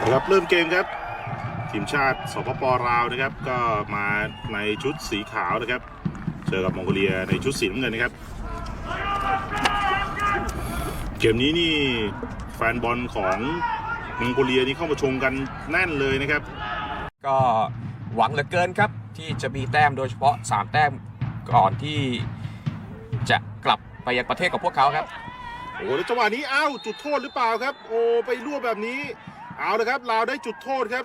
นะครับเริ่มเกมครับ ทีมชาติสปปลาวนะครับ ก็มาในชุดสีขาวนะครับ เจอกับมองโกเลียในชุดสีน้ำเงินนะครับ เกมนี้นี่แฟนบอลของมองโกเลียนี่เข้ามาชมกันแน่นเลยนะครับ ก็หวังเหลือเกินครับที่จะมีแต้มโดยเฉพาะ 3 แต้มก่อนที่จะกลับไปยังประเทศกับพวกเขาครับ โอ้โหแล้วจังหวะนี้อ้าวจุดโทษหรือเปล่าครับ โอ้ไปรั่วแบบนี้ เอาละครับลาวได้จุดโทษครับ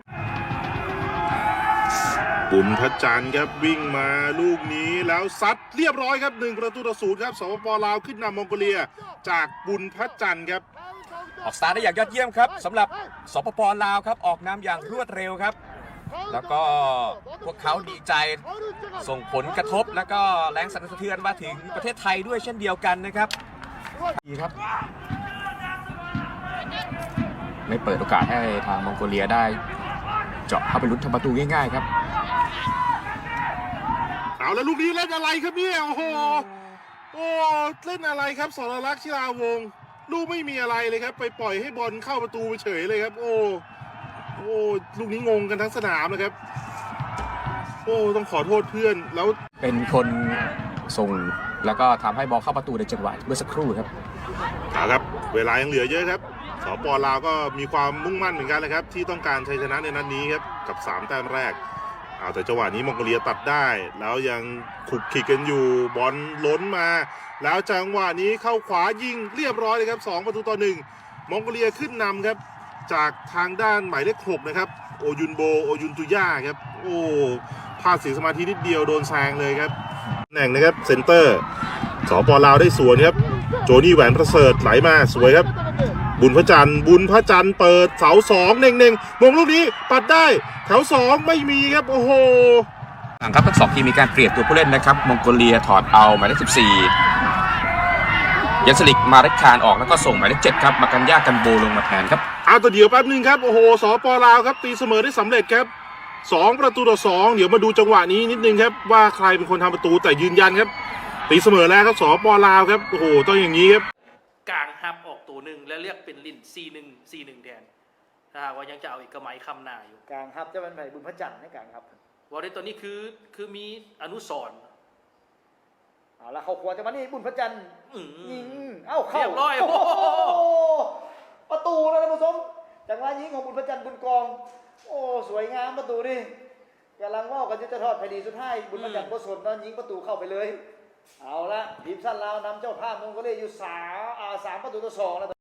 บุญพระจันทร์ครับวิ่งมาลูกนี้แล้วซัดเรียบร้อยครับหนึ่งประตูต่อศูนย์ครับสปปลาวขึ้นนำมองโกเลีย จากบุญพระจันทร์ครับ ออกสตาร์ทได้อย่างยอดเยี่ยมครับสำหรับสปปลาวครับออกนำอย่างรวดเร็วครับ แล้วก็พวกเขาดีใจส่งผลกระทบ แล้วก็แรงสั่นสะเทือนมาถึงประเทศไทยด้วยเช่นเดียวกันนะครับดีครับ ไม่เปิดโอกาสให้ทางมองโกเลียได้ เจาะเข้าไปลุ้นทำประตูง่ายๆครับเอาแล้วลูกนี้เล่นอะไรครับเนี่ยโอ้โหโอ้เล่นอะไรครับสรลักษณ์ชิลาวงศ์ลูกไม่มีอะไรเลยครับ ไปปล่อยให้บอลเข้าประตูไปเฉยเลยครับ โอ้โอ้ลูกนี้งงกันทั้งสนามนะครับ โอ้ต้องขอโทษเพื่อนแล้วเป็นคนส่งแล้วก็ทำให้บอลเข้าประตูในจังหวะเมื่อสักครู่ครับเอาครับ เวลายังเหลือเยอะครับ สปลาวก็มีความมุ่งมั่นเหมือนกันนะครับ ที่ต้องการชัยชนะในนัดนี้ครับกับ 3 แต้มแรกเอาแต่จังหวะนี้มองโกเลียตัดได้ แล้วยังขุกขิกกันอยู่บอลล้นมา แล้วจังหวะนี้เข้าขวายิงเรียบร้อยเลยครับ 2 ประตูต่อหนึ่งมองโกเลียขึ้นนำครับ จากทางด้านหมายเลขหกนะครับโอยุนโบโอยุนตุย่าครับโอ้พลาดเสียสมาธินิดเดียวโดนแซงเลยครับแหน่งนะครับเซนเตอร์สปลาวได้สวนครับโจนี่แหวนประเสริฐไหลมาสวยครับ บุญพระจันทร์บุญพระจันทร์เปิดเสาสองเน่งเน่งๆมงลูกนี้ปัดได้แถวสองไม่มีครับโอ้โหหลังครับทั้งสองทีมมีการเปลี่ยนตัวผู้เล่นนะครับมองโกเลียถอดเอาหมายเลข14ยันสลิกมาเรคคานออกแล้วก็ส่งหมายเลข7ครับมากันยากันโบลงมาแทนครับเอาตัวเดียวแป๊บหนึงครับโอ้โหสปลาวครับตีเสมอได้สำเร็จครับสองประตูต่อสองเดี๋ยวมาดูจังหวะนี้นิดนึงครับว่าใครเป็นคนทำประตูแต่ยืนยันครับตีเสมอแล้วครับสปลาวครับโอ้โหต้องอย่างนี้ครับ กลางฮับออก ตัวหนึ่งแล้วเรียกเป็นลิน C1 C1 แทนถ้าหากว่ายังจะเอาเอกมัยคำนาอยู่กลางครับจะเป็นไผ่บุญพระจันทร์ในกลางครับวอลเลย์ตัวนี้คือคือมีอนุสรณ์เอาละเขาขวาจะมานี่บุญพระจันทร์อืมยิงเอ้าเข้าเรียบร้อยโอ้โอ้โหโหประตูแล้วท่านผู้ชมจากนั้นยิงของบุญพระจันทร์บุญกอง โอ้สวยงามประตูนี่กำลังว่ากันจะทอดไผ่ดีสุดท้ายบุญพระจันทร์ก็สนนอนยิงประตูเข้าไปเลย เอาละทีมสั้นลาวนำเจ้าภาพมงก็เลยอยู่สามอ่าสามประตูต่อสองแล้ว